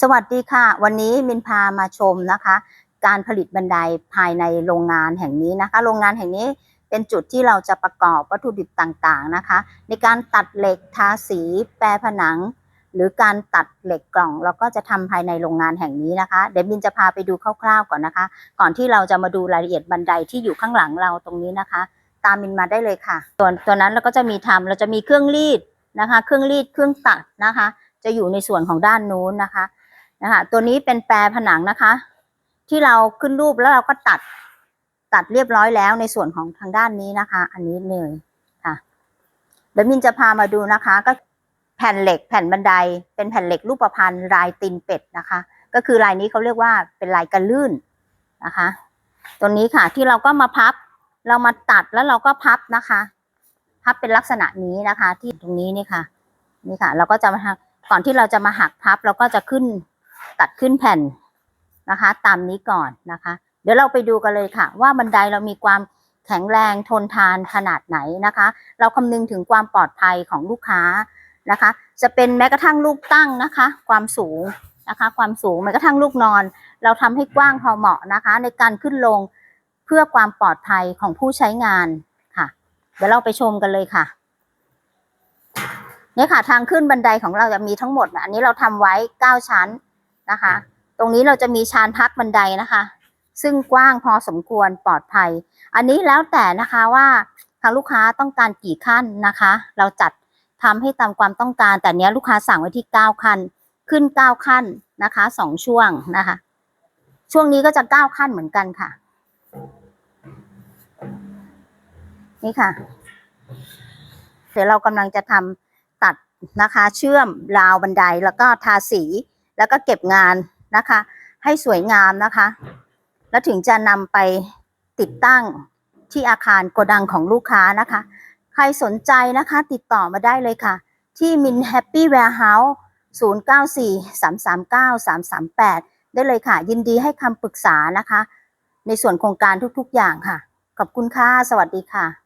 สวัสดีค่ะ วันนี้มินพามาชมนะคะ การผลิตบันไดภายในโรงงานแห่งนี้นะคะ โรงงานแห่งนี้เป็นจุดที่เราจะประกอบวัตถุดิบต่างๆนะคะ ในการตัดเหล็กทาสีแปรผนัง หรือการตัดเหล็กกล่องเราก็จะทำภายในโรงงานแห่งนี้นะคะ เดี๋ยวมินจะพาไปดูคร่าวๆก่อนนะคะ ก่อนที่เราจะมาดูรายละเอียดบันไดที่อยู่ข้างหลังเราตรงนี้นะคะ ตามมินมาได้เลยค่ะ ส่วนตัวนั้นเราก็จะมีทำเราจะมีเครื่องรีดนะคะ เครื่องรีดเครื่องตัดนะคะ จะอยู่ในส่วนของด้านนู้นนะคะ นะคะตัวนี้เป็นแปรผนังนะคะ ที่เราขึ้นรูปแล้วเราก็ตัดตัดเรียบร้อยแล้วในส่วนของทางด้านนี้นะคะ อันนี้เลยค่ะเดี๋ยวมินจะพามาดูนะคะ ก็แผ่นเหล็กแผ่นบันได เป็นแผ่นเหล็กรูปพรรณลายตีนเป็ดนะคะ ก็คือลายนี้เขาเรียกว่าเป็นลายกระลื่นนะคะ ตัวนี้ค่ะที่เราก็มาพับ เรามาตัดแล้วเราก็พับนะคะ พับเป็นลักษณะนี้นะคะ ที่ตรงนี้นี่ค่ะ นี่ค่ะ เราก็จะมาก่อนที่เราจะมาหักพับเราก็จะขึ้น ตัดขึ้นแผ่นนะคะ ตามนี้ก่อนนะคะ เดี๋ยวเราไปดูกันเลยค่ะ ว่าบันไดเรามีความแข็งแรงทนทานขนาดไหนนะคะ เราคำนึงถึงความปลอดภัยของลูกค้านะคะ จะเป็นแม้กระทั่งลูกตั้งนะคะ ความสูงนะคะ ความสูงแม้กระทั่งลูกนอน เราทำให้กว้างพอเหมาะนะคะ ในการขึ้นลงเพื่อความปลอดภัยของผู้ใช้งานค่ะ เดี๋ยวเราไปชมกันเลยค่ะเนี่ยค่ะทางขึ้นบันไดของเราจะมีทั้งหมด อันนี้เราทำไว้เก้าชั้น นะคะ ตรงนี้เราจะมีชานพักบันไดนะคะ ซึ่งกว้างพอสมควรปลอดภัย อันนี้แล้วแต่นะคะว่าทางลูกค้าต้องการกี่ขั้นนะคะ เราจัดทำให้ตามความต้องการ แต่เนี้ยลูกค้าสั่งไว้ที่เก้าขั้น ขึ้นเก้าขั้นนะคะสองช่วงนะคะ ช่วงนี้ก็จะเก้าขั้นเหมือนกันค่ะ นี่ค่ะ เดี๋ยวเรากำลังจะทำตัดนะคะ เชื่อมราวบันไดแล้วก็ทาสี แล้วก็เก็บงานนะคะ ให้สวยงามนะคะ แล้วถึงจะนำไปติดตั้งที่อาคารโกดังของลูกค้านะคะ ใครสนใจนะคะติดต่อมาได้เลยค่ะ ที่มินแฮปปี้แวร์เฮาส์094 339 338ได้เลยค่ะ ยินดีให้คำปรึกษานะคะ ในส่วนโครงการทุกๆอย่างค่ะ ขอบคุณค่ะ สวัสดีค่ะ